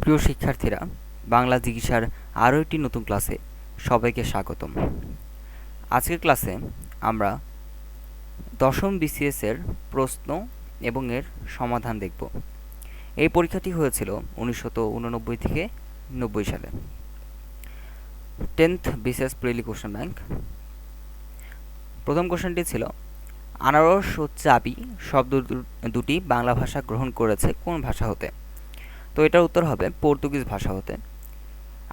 প্রিয় শিক্ষার্থীরা, বাংলা চিকিৎসার আরও একটি নতুন ক্লাসে সবাইকে স্বাগতম। আজকের ক্লাসে আমরা দশম বিসিএস এর প্রশ্ন এবং এর সমাধান দেখব। এই পরীক্ষাটি হয়েছিল উনিশশো উননব্বই থেকে নব্বই সালে। টেন্থ বিসিএস প্রিলি কোশ্চেন ব্যাংক। প্রথম কোশ্চেনটি ছিল, আনারস ও চাবি শব্দ দুটি বাংলা ভাষা গ্রহণ করেছে কোন ভাষা হতে? তো এটার উত্তর হবে পর্তুগিজ ভাষা হতে।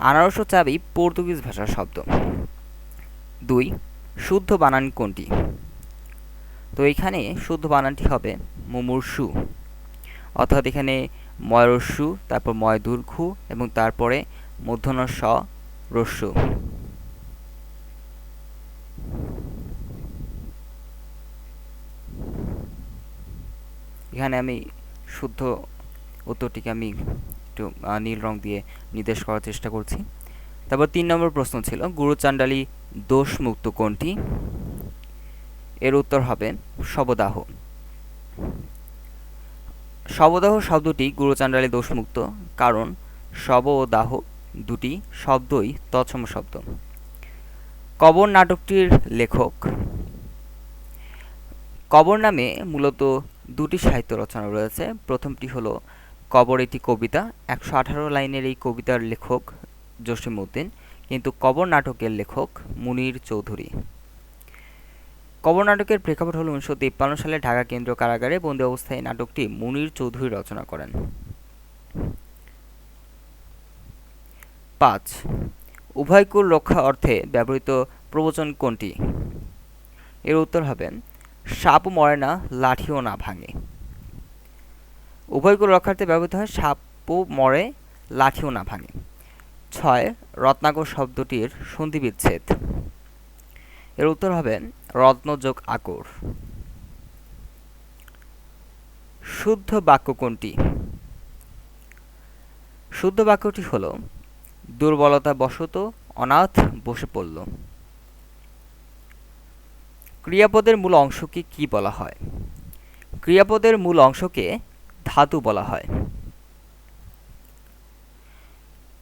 আনারস চাবি পর্তুগিজ ভাষার শব্দ। দুই, শুদ্ধ বানান কোনটি? তো এখানে শুদ্ধ বানানটি হবে মুমূর্ষু। অর্থাৎ এখানে ময়রস্যু তারপর ময় দূর্ঘু এবং তারপরে মূর্ধন্য স রস্যু। এখানে আমি শুদ্ধ উত্তরটিকে আমি একটু নীল রং দিয়ে নির্দেশ করার চেষ্টা করছি। তারপর তিন নম্বর প্রশ্ন ছিল গুরুচাণ্ডালী দোষমুক্ত কোনটি? এর উত্তর হবে শবদাহ। শবদাহ শব্দটি গুরুচাণ্ডালী দোষমুক্ত, কারণ শব ও দাহ দুটি শব্দই তৎসম শব্দ। কবর নাটকটির লেখক কবর নামে মূলত দুটি সাহিত্য রচনা রয়েছে। প্রথমটি হলো কবর একটি কবিতা, একশো আঠারো লাইনের এই কবিতার লেখক জসিমউদ্দিন, কিন্তু কবর নাটকের লেখক মুনির চৌধুরী। কবর নাটকের প্রেক্ষাপট হল উনিশশো তিপ্পান্ন সালে ঢাকা কেন্দ্রীয় কারাগারে বন্দি অবস্থায় নাটকটি মুনির চৌধুরী রচনা করেন। পাঁচ, উভয়কুল রক্ষা অর্থে ব্যবহৃত প্রবচন কোনটি? এর উত্তর হবেন সাপ মরে না, লাঠিও না ভাঙে। উভয়কুল রক্ষার্থে ব্যবহৃত হয় সাপও মরে, লাঠিও না ভাঙে। ছয়, রত্নাকর শব্দটির সন্ধি বিচ্ছেদ এর উত্তর হবে রত্নযোগ আকর। শুদ্ধ বাক্য কোনটি? শুদ্ধ বাক্যটি হল, দুর্বলতা বশত অনাথ বসে পড়ল। ক্রিয়াপদের মূল অংশকে কি বলা হয়? ক্রিয়াপদের মূল অংশকে ধাতু বলা হয়।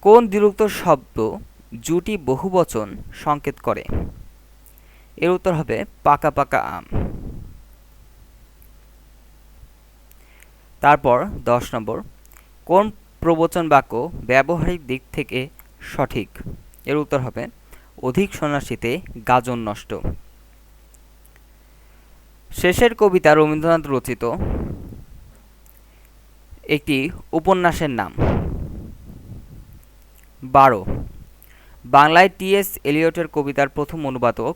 কোন দ্বিরুক্ত শব্দ জুটি বহুবচন সংকেত করে? এর উত্তর হবে পাকা পাকা আম। তারপর দশ নম্বর, কোন প্রবচন বাক্য ব্যবহারিক দিক থেকে সঠিক? এর উত্তর হবে অধিক সন্ন্যাসীতে গাজন নষ্ট। শেষের কবিতা রবীন্দ্রনাথ রচিত একটি উপন্যাসের নাম। বারো। বাংলায় টি.এস. এলিয়টের কবিতার প্রথম অনুবাদক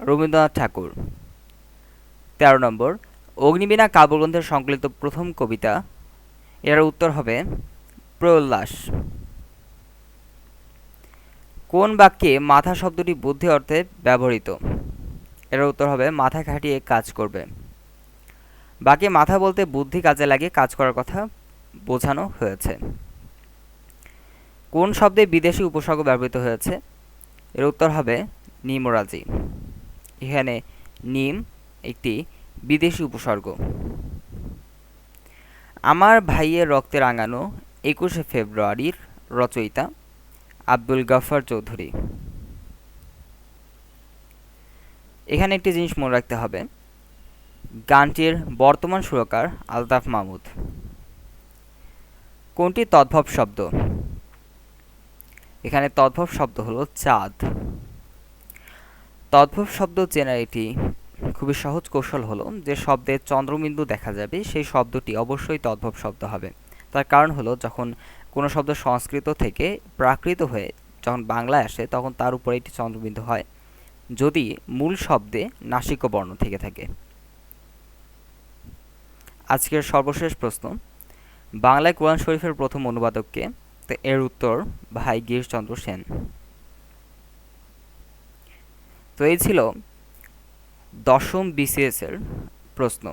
রবীন্দ্রনাথ ঠাকুর। তেরো নম্বর। অগ্নিবীণা কাব্যগ্রন্থের সংকলিত প্রথম কবিতা। এর উত্তর হবে প্রয়োল্লাস কোন বাক্যে মাথা শব্দটি বুদ্ধি অর্থে ব্যবহৃত? এর উত্তর হবে, মাথা খাটিয়ে কাজ করবে। বাকি মাথা বলতে বুদ্ধি কাজে লাগে কাজ করার কথা বোঝানো হয়েছে। কোন শব্দে বিদেশি উপসর্গ ব্যবহৃত হয়েছে? এর উত্তর হবে নিমরাজি। এখানে নিম একটি বিদেশি উপসর্গ। আমার ভাইয়ের রক্তে রাঙানো একুশে ফেব্রুয়ারির রচয়িতা আব্দুল গাফার চৌধুরী। এখানে একটি জিনিস মনে রাখতে হবে। গানটির বর্তমান সুরকার আলতাফ মাহমুদ। কোনটি তদ্ভব শব্দ? এখানে তদ্ভব শব্দ হলো চাঁদ। তদ্ভব শব্দ চেনার এটি খুবই সহজ কৌশল হলো যে শব্দে চন্দ্রবিন্দু দেখা যাবে, সেই শব্দটি অবশ্যই তদ্ভব শব্দ হবে। তার কারণ হলো যখন কোনো শব্দ সংস্কৃত থেকে প্রাকৃত হয়ে যখন বাংলায় আসে, তখন তার উপরে একটি চন্দ্রবিন্দু হয়, যদি মূল শব্দে নাসিক বর্ণ থেকে থাকে। আজকের সর্বশেষ প্রশ্ন। বাংলায় কোরআন শরীফের প্রথম অনুবাদককে তো এর উত্তর ভাই গিরিশচন্দ্র সেন। তো এই ছিল দশম বিসিএস এর প্রশ্ন।